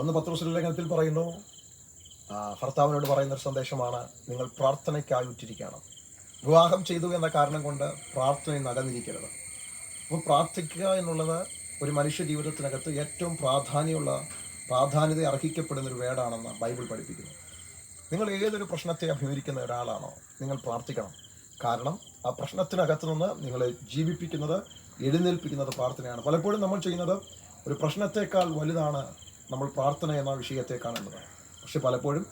ഒന്ന് പത്രോസിന്റെ ലേഖനത്തിൽ പറയുന്നു ഭർത്താവിനോട് പറയുന്ന ഒരു സന്ദേശമാണ് നിങ്ങൾ പ്രാർത്ഥനയ്ക്കായി ഉറ്റിരിക്കണം വിവാഹം ചെയ്തു എന്ന കാരണം കൊണ്ട് പ്രാർത്ഥനയിൽ നകന്നിരിക്കരുത് അപ്പോൾ പ്രാർത്ഥിക്കുക എന്നുള്ളത് ഒരു മനുഷ്യ ജീവിതത്തിനകത്ത് ഏറ്റവും പ്രാധാന്യമുള്ള പ്രാധാന്യത അർഹിക്കപ്പെടുന്ന ഒരു വേടാണെന്ന് ബൈബിൾ പഠിപ്പിക്കുന്നു. നിങ്ങൾ ഏതൊരു പ്രശ്നത്തെ അഭിമുഖിക്കുന്ന ഒരാളാണോ നിങ്ങൾ പ്രാർത്ഥിക്കണം. കാരണം ആ പ്രശ്നത്തിനകത്ത് നിന്ന് നിങ്ങളെ ജീവിപ്പിക്കുന്നത് എഴുന്നേൽപ്പിക്കുന്നത് പ്രാർത്ഥനയാണ്. പലപ്പോഴും നമ്മൾ ചെയ്യുന്നത് ഒരു പ്രശ്നത്തെക്കാൾ വലുതാണ് നമ്മൾ പ്രാർത്ഥന എന്ന വിഷയത്തെ കാണേണ്ടത് പക്ഷെ പലപ്പോഴും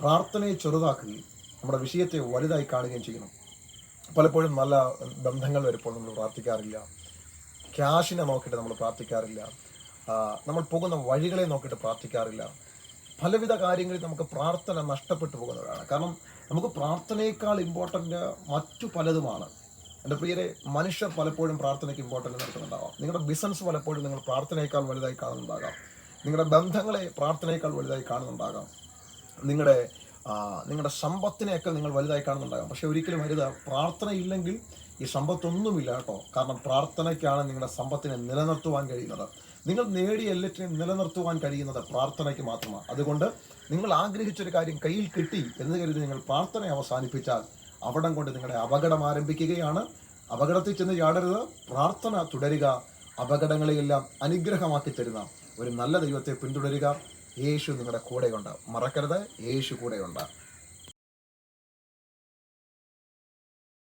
പ്രാർത്ഥനയെ ചെറുതാക്കുകയും നമ്മുടെ വിഷയത്തെ വലുതായി കാണുകയും ചെയ്യുന്നു. പലപ്പോഴും നല്ല ബന്ധങ്ങൾ വരുമ്പോൾ നമ്മൾ പ്രാർത്ഥിക്കാറില്ല. ക്യാഷിനെ നോക്കിയിട്ട് നമ്മൾ പ്രാർത്ഥിക്കാറില്ല. നമ്മൾ പോകുന്ന വഴികളെ നോക്കിയിട്ട് പ്രാർത്ഥിക്കാറില്ല. പലവിധ കാര്യങ്ങളിൽ നമുക്ക് പ്രാർത്ഥന നഷ്ടപ്പെട്ടു പോകുന്നതാണ്. കാരണം നമുക്ക് പ്രാർത്ഥനയേക്കാൾ ഇമ്പോർട്ടന്റ് മറ്റു പലതുമാണ്. എന്റെ പ്രിയരെ മനുഷ്യർ പലപ്പോഴും പ്രാർത്ഥനയ്ക്ക് ഇമ്പോർട്ടന്റ് നൽകുന്നുണ്ടാവാം നിങ്ങളുടെ ബിസിനസ് പലപ്പോഴും നിങ്ങൾ പ്രാർത്ഥനയേക്കാൾ വലുതായി കാണുന്നുണ്ടാകാം. നിങ്ങളുടെ ബന്ധങ്ങളെ പ്രാർത്ഥനയേക്കാൾ വലുതായി കാണുന്നുണ്ടാകാം. നിങ്ങളുടെ നിങ്ങളുടെ സമ്പത്തിനെയൊക്കെ നിങ്ങൾ വലുതായി കാണുന്നുണ്ടാകാം. പക്ഷെ ഒരിക്കലും അരുത് പ്രാർത്ഥന ഇല്ലെങ്കിൽ ഈ സമ്പത്തൊന്നുമില്ല കേട്ടോ. കാരണം പ്രാർത്ഥനയ്ക്കാണ് നിങ്ങളുടെ സമ്പത്തിനെ നിലനിർത്തുവാൻ കഴിയുന്നത്. നിങ്ങൾ നേടിയ എല്ലാറ്റിനെയും നിലനിർത്തുവാൻ കഴിയുന്നത് പ്രാർത്ഥനയ്ക്ക് മാത്രമാണ്. അതുകൊണ്ട് നിങ്ങൾ ആഗ്രഹിച്ചൊരു കാര്യം കയ്യിൽ കിട്ടി എന്ന് കരുതി നിങ്ങൾ പ്രാർത്ഥന അവസാനിപ്പിച്ചാൽ അവിടം കൊണ്ട് നിങ്ങളുടെ അപകടം ആരംഭിക്കുകയാണ്. അപകടത്തിൽ ചെന്ന് ചാടരുത്. പ്രാർത്ഥന തുടരുക. അപകടങ്ങളെയെല്ലാം അനുഗ്രഹമാക്കി തരുന്ന ഒരു നല്ല ദൈവത്തെ പിന്തുടരുക. യേശു നിങ്ങളുടെ കൂടെയുണ്ട്. മറക്കരുത്. യേശു കൂടെയുണ്ട്.